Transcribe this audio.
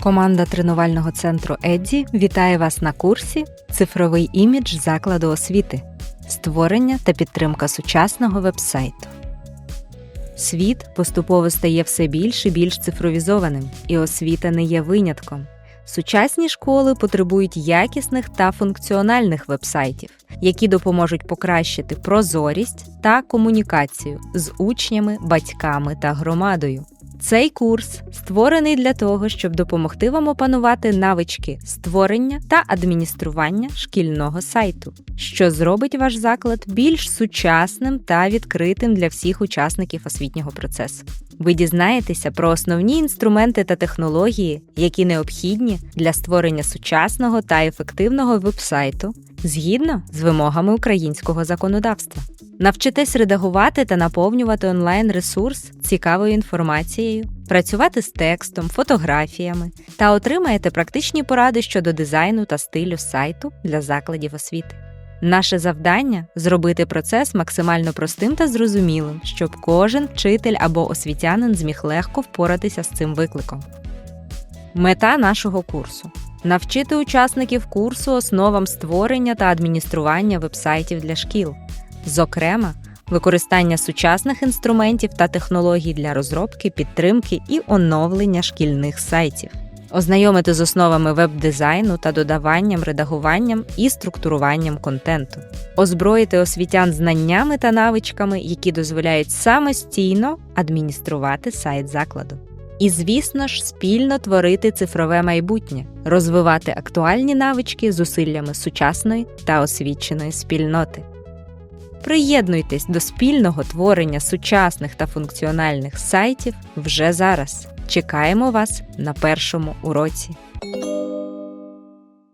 Команда тренувального центру Едді вітає вас на курсі Цифровий імідж закладу освіти, створення та підтримка сучасного вебсайту. Світ поступово стає все більш і більш цифровізованим, і освіта не є винятком. Сучасні школи потребують якісних та функціональних вебсайтів, які допоможуть покращити прозорість та комунікацію з учнями, батьками та громадою. Цей курс створений для того, щоб допомогти вам опанувати навички створення та адміністрування шкільного сайту, що зробить ваш заклад більш сучасним та відкритим для всіх учасників освітнього процесу. Ви дізнаєтеся про основні інструменти та технології, які необхідні для створення сучасного та ефективного вебсайту згідно з вимогами українського законодавства. Навчитесь редагувати та наповнювати онлайн-ресурс цікавою інформацією, працювати з текстом, фотографіями та отримаєте практичні поради щодо дизайну та стилю сайту для закладів освіти. Наше завдання зробити процес максимально простим та зрозумілим, щоб кожен вчитель або освітянин зміг легко впоратися з цим викликом. Мета нашого курсу навчити учасників курсу основам створення та адміністрування вебсайтів для шкіл, зокрема, використання сучасних інструментів та технологій для розробки, підтримки і оновлення шкільних сайтів, ознайомити з основами веб-дизайну та додаванням, редагуванням і структуруванням контенту, озброїти освітян знаннями та навичками, які дозволяють самостійно адмініструвати сайт закладу. І, звісно ж, спільно творити цифрове майбутнє, розвивати актуальні навички зусиллями сучасної та освіченої спільноти. Приєднуйтесь до спільного творення сучасних та функціональних сайтів вже зараз. Чекаємо вас на першому уроці.